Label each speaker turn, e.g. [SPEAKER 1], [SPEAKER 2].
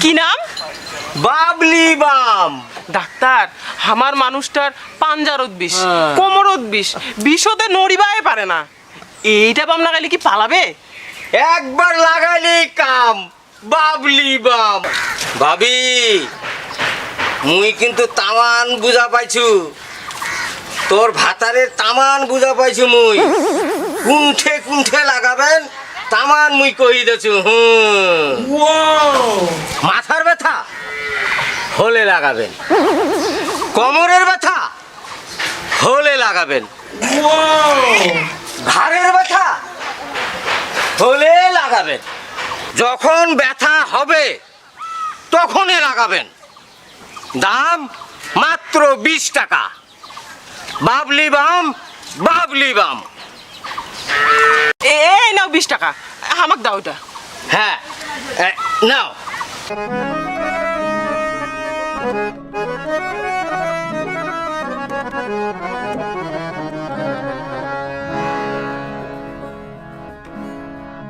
[SPEAKER 1] কি নাম?
[SPEAKER 2] বাবলি বাম।
[SPEAKER 1] ডাক্তার আমার মানুষটার পাঞ্জারত বিষ
[SPEAKER 2] হ্যাঁ।
[SPEAKER 1] কোমরত বিষ বিষতে নড়িবাই পারে না। এইটা বাম লাগাইলে কি পালাবে?
[SPEAKER 2] একবার লাগাইলে কাম বাবলি বাম। ভাবি মুই কিন্তু তামান বুঝা পাইছু। তোর ভাতারের তামান বুঝা পাইছু মুই। কুণ্ঠে কুণ্ঠে লাগাবেন তামান মুই কহি দেছু হুম। হলে লাগাবেন। কোমরের ব্যথা হলে লাগাবেন। ঘাড়ের ব্যথা হলে লাগাবেন। যখন ব্যথা হবে তখনই লাগাবেন। দাম মাত্র বিশ টাকা। বাবলি বাম বাবলি বাম।
[SPEAKER 1] এই নাও বিশ টাকা। আমাকে দাও ওটা
[SPEAKER 2] হ্যাঁ Thank you.